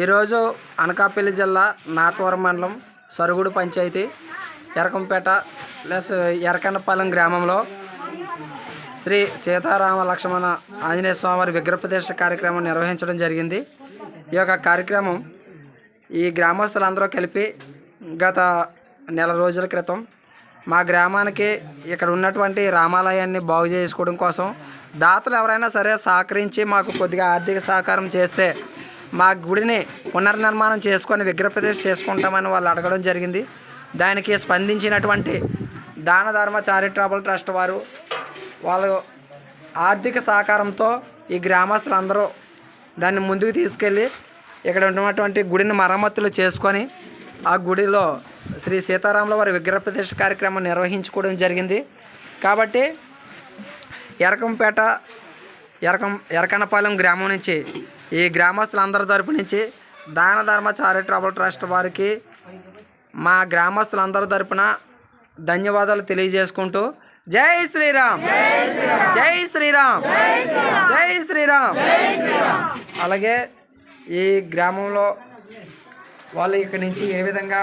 ఈరోజు అనకాపల్లి జిల్లా నాతవరం మండలం సరుగుడు పంచాయతీ ఎరకంపేట ప్లస్ ఎరకన్నపాలెం గ్రామంలో శ్రీ సీతారామ లక్ష్మణ ఆంజనేయ స్వామివారి విగ్రహ కార్యక్రమం నిర్వహించడం జరిగింది. ఈ యొక్క కార్యక్రమం ఈ గ్రామస్తులందరూ కలిపి గత నెల రోజుల క్రితం మా గ్రామానికి ఇక్కడ ఉన్నటువంటి రామాలయాన్ని బాగు చేసుకోవడం కోసం దాతలు ఎవరైనా సరే సహకరించి మాకు కొద్దిగా ఆర్థిక సహకారం చేస్తే మా గుడిని పునర్నిర్మాణం చేసుకొని విగ్రహ చేసుకుంటామని వాళ్ళు అడగడం జరిగింది. దానికి స్పందించినటువంటి దాన ధర్మ చారిటబుల్ ట్రస్ట్ వారు వాళ్ళు ఆర్థిక సహకారంతో ఈ గ్రామస్తులందరూ దాన్ని ముందుకు తీసుకెళ్ళి ఇక్కడ ఉన్నటువంటి గుడిని మరమ్మతులు చేసుకొని ఆ గుడిలో శ్రీ సీతారాముల వారి విగ్రహ ప్రతిష్ఠ కార్యక్రమం నిర్వహించుకోవడం జరిగింది. కాబట్టి ఎరకంపేట ఎరకం ఎరకనపాలెం గ్రామం నుంచి ఈ గ్రామస్తులందరి తరపు నుంచి దాన ధర్మ చారిటబుల్ ట్రస్ట్ వారికి మా గ్రామస్తులందరి తరపున ధన్యవాదాలు తెలియజేసుకుంటూ జై శ్రీరామ్! జై శ్రీరామ్! జై శ్రీరామ్! అలాగే ఈ గ్రామంలో వాళ్ళు ఇక్కడి నుంచి ఏ విధంగా